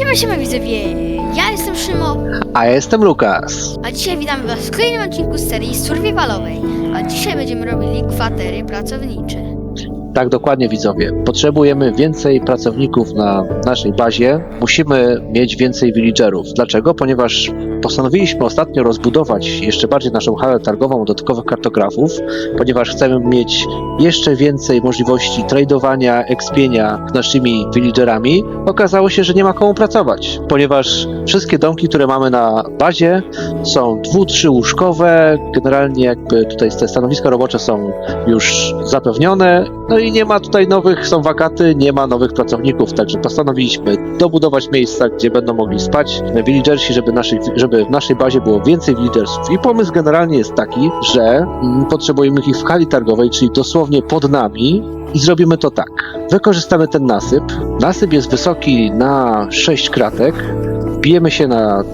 Siema, siema widzowie, ja jestem Szymo, A ja jestem Lukas. a dzisiaj witamy was w kolejnym odcinku z serii survivalowej. A dzisiaj będziemy robili kwatery pracownicze. Tak dokładnie widzowie. Potrzebujemy więcej pracowników na naszej bazie. Musimy mieć więcej villagerów. Dlaczego? Ponieważ postanowiliśmy ostatnio rozbudować jeszcze bardziej naszą halę targową dodatkowych kartografów, ponieważ chcemy mieć jeszcze więcej możliwości tradowania, ekspienia z naszymi villagerami. Okazało się, że nie ma komu pracować, ponieważ wszystkie domki, które mamy na bazie są dwu, trzy łóżkowe. Generalnie jakby tutaj te stanowiska robocze są już zapewnione. No i nie ma tutaj nowych, są wakaty, nie ma nowych pracowników, także postanowiliśmy dobudować miejsca, gdzie będą mogli spać villagersi, żeby, naszych, żeby w naszej bazie było więcej villagersów. I pomysł generalnie jest taki, że mm, potrzebujemy ich w hali targowej, czyli dosłownie pod nami i zrobimy to tak. Wykorzystamy ten nasyp. Nasyp jest wysoki na 6 kratek. Wbijemy się na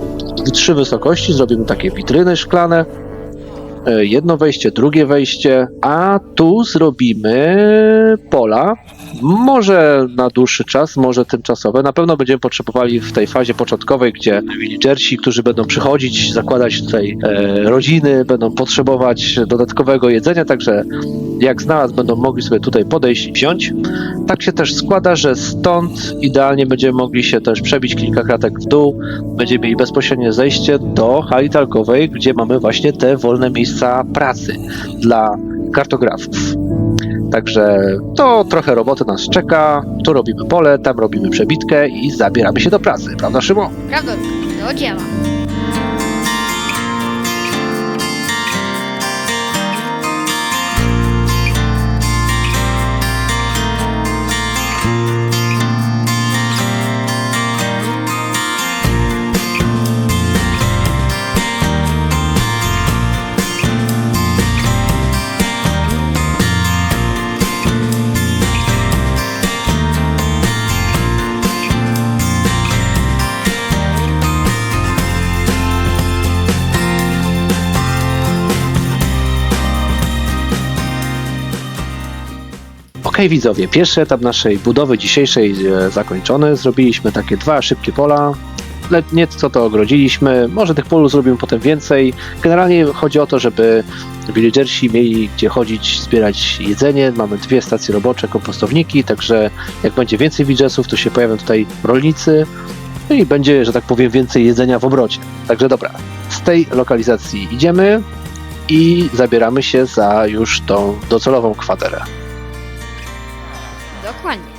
trzy wysokości, zrobimy takie witryny szklane, E, jedno wejście, drugie wejście, a tu zrobimy pola. Może na dłuższy czas, może tymczasowe. Na pewno będziemy potrzebowali w tej fazie początkowej, gdzie villagersi, którzy będą przychodzić, zakładać tutaj e, rodziny, będą potrzebować dodatkowego jedzenia, także jak znalazł, będą mogli sobie tutaj podejść i wziąć. Tak się też składa, że stąd idealnie będziemy mogli się też przebić kilka kratek w dół. Będziemy mieli bezpośrednie zejście do hali targowej, gdzie mamy właśnie te wolne miejsca pracy dla kartografów. Także to trochę roboty nas czeka. Tu robimy pole, tam robimy przebitkę i zabieramy się do pracy, prawda Szymon? Prawda? Do dzieła. Okej widzowie, pierwszy etap naszej budowy dzisiejszej e, zakończony. Zrobiliśmy takie dwa szybkie pola. Nieco to ogrodziliśmy, może tych pól zrobimy potem więcej. Generalnie chodzi o to, żeby villagersi mieli gdzie chodzić, zbierać jedzenie. Mamy dwie stacje robocze, kompostowniki, także jak będzie więcej villagersów, to się pojawią tutaj rolnicy i będzie, że tak powiem, więcej jedzenia w obrocie. Także dobra, z tej lokalizacji idziemy i zabieramy się za już tą docelową kwaterę. Dokładnie.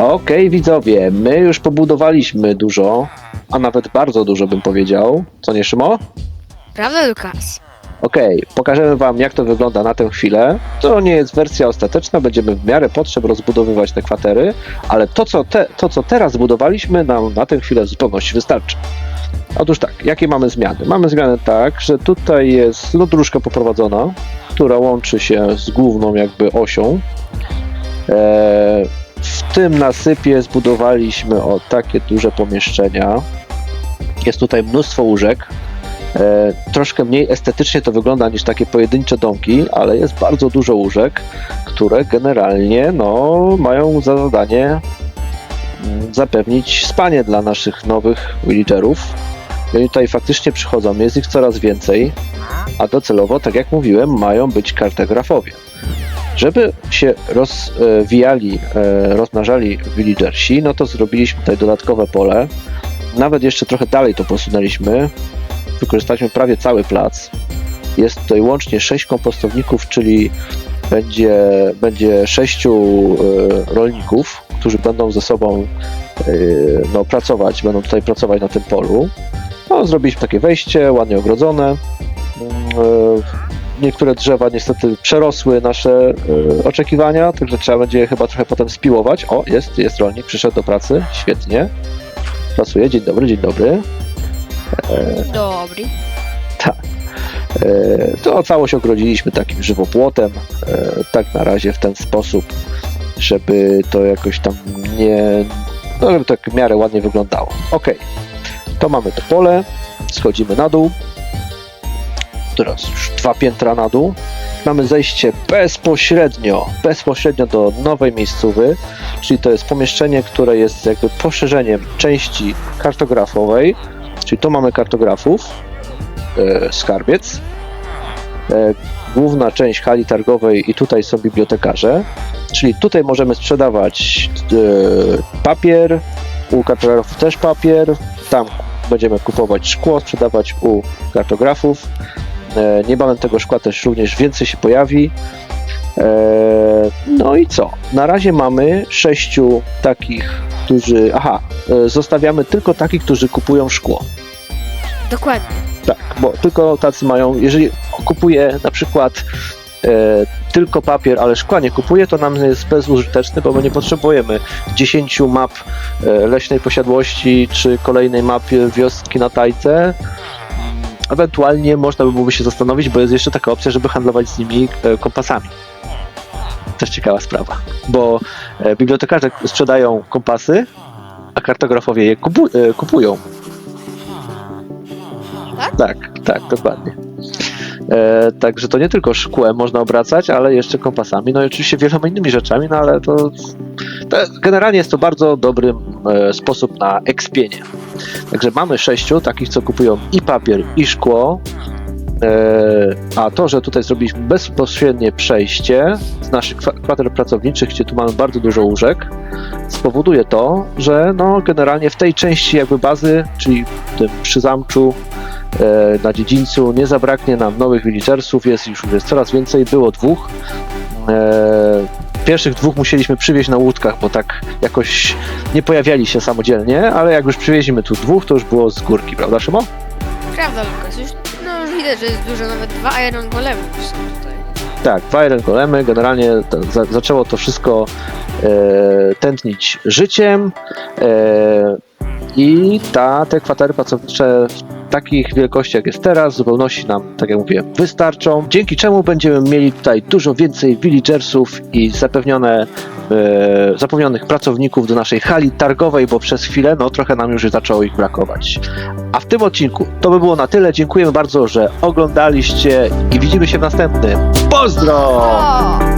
Okej, widzowie, my już pobudowaliśmy dużo, a nawet bardzo dużo bym powiedział. Co nie, Szymo? Prawda, Lukas? Okej, pokażemy wam jak to wygląda na tę chwilę. To nie jest wersja ostateczna, będziemy w miarę potrzeb rozbudowywać te kwatery, ale to co, te, to, co teraz zbudowaliśmy nam na tę chwilę w zupełności wystarczy. Otóż tak, jakie mamy zmiany? Mamy zmianę tak, że tutaj jest lodróżka poprowadzona, która łączy się z główną jakby osią. Eee, w tym nasypie zbudowaliśmy o takie duże pomieszczenia. Jest tutaj mnóstwo łóżek. E, troszkę mniej estetycznie to wygląda niż takie pojedyncze domki, ale jest bardzo dużo łóżek, które generalnie no, mają za zadanie mm, zapewnić spanie dla naszych nowych villagerów. I oni tutaj faktycznie przychodzą, jest ich coraz więcej, a docelowo, tak jak mówiłem, mają być kartografowie. Żeby się rozwijali, e, rozmnażali villagersi, no to zrobiliśmy tutaj dodatkowe pole. Nawet jeszcze trochę dalej to posunęliśmy. Wykorzystaliśmy prawie cały plac. Jest tutaj łącznie 6 kompostowników, czyli będzie, będzie sześciu e, rolników, którzy będą ze sobą e, no, pracować, będą tutaj pracować na tym polu. No, zrobiliśmy takie wejście, ładnie ogrodzone. E, Niektóre drzewa niestety przerosły nasze e, oczekiwania, także trzeba będzie je chyba trochę potem spiłować. O, jest, jest rolnik, przyszedł do pracy, świetnie. Pracuje, dzień dobry, dzień dobry. Dobry. E, To całość ogrodziliśmy takim żywopłotem, e, tak na razie w ten sposób, żeby to jakoś tam nie, no żeby tak w miarę ładnie wyglądało. Ok, to mamy to pole, schodzimy na dół, teraz? Już dwa piętra na dół, mamy zejście bezpośrednio, bezpośrednio do nowej miejscowy, czyli to jest pomieszczenie, które jest jakby poszerzeniem części kartografowej, czyli tu mamy kartografów, e, skarbiec, e, główna część hali targowej i tutaj są bibliotekarze, czyli tutaj możemy sprzedawać e, papier, u kartografów też papier, tam będziemy kupować szkło, sprzedawać u kartografów. E, niebawem tego szkła też również więcej się pojawi. E, no i co? Na razie mamy sześciu takich, którzy. Aha, e, zostawiamy tylko takich, którzy kupują szkło. Dokładnie. Tak, bo tylko tacy mają, jeżeli kupuje na przykład tylko papier, ale szkła nie kupuje, to nam jest bezużyteczny, bo my nie potrzebujemy 10 map leśnej posiadłości, czy kolejnej mapie wioski na tajce. Ewentualnie można by byłoby się zastanowić, bo jest jeszcze taka opcja, żeby handlować z nimi e, kompasami. Też ciekawa sprawa, bo e, bibliotekarze sprzedają kompasy, a kartografowie je kupu- e, kupują. Tak? Tak, tak, dokładnie. E, także to nie tylko szkłem można obracać, ale jeszcze kompasami, no i oczywiście wieloma innymi rzeczami, no ale to, to generalnie jest to bardzo dobry e, sposób na ekspienie. Także mamy sześciu takich, co kupują i papier, i szkło, e, a to, że tutaj zrobiliśmy bezpośrednie przejście z naszych kwa- kwater pracowniczych, gdzie tu mamy bardzo dużo łóżek, spowoduje to, że no generalnie w tej części jakby bazy, czyli w tym e, na dziedzińcu nie zabraknie nam nowych villagersów, jest już jest coraz więcej, było dwóch. Pierwszych dwóch musieliśmy przywieźć na łódkach, bo tak jakoś nie pojawiali się samodzielnie, ale jak już przywieźliśmy tu dwóch, to już było z górki, prawda Szymon? Prawda, Lukas. Już, no, już widać, że jest dużo, nawet dwa Iron Golemy już są tutaj. Tak, Wajren Golemy, generalnie to, za, zaczęło to wszystko e, tętnić życiem e, i ta, te kwatery pracownicze takich wielkościach jak jest teraz zupełności nam, tak jak mówię, wystarczą, dzięki czemu będziemy mieli tutaj dużo więcej villagersów i zapewnione, e, zapewnionych pracowników do naszej hali targowej, bo przez chwilę no trochę nam już zaczęło ich brakować. A w tym odcinku to by było na tyle. Dziękujemy bardzo, że oglądaliście i widzimy się w następnym. Pozdro!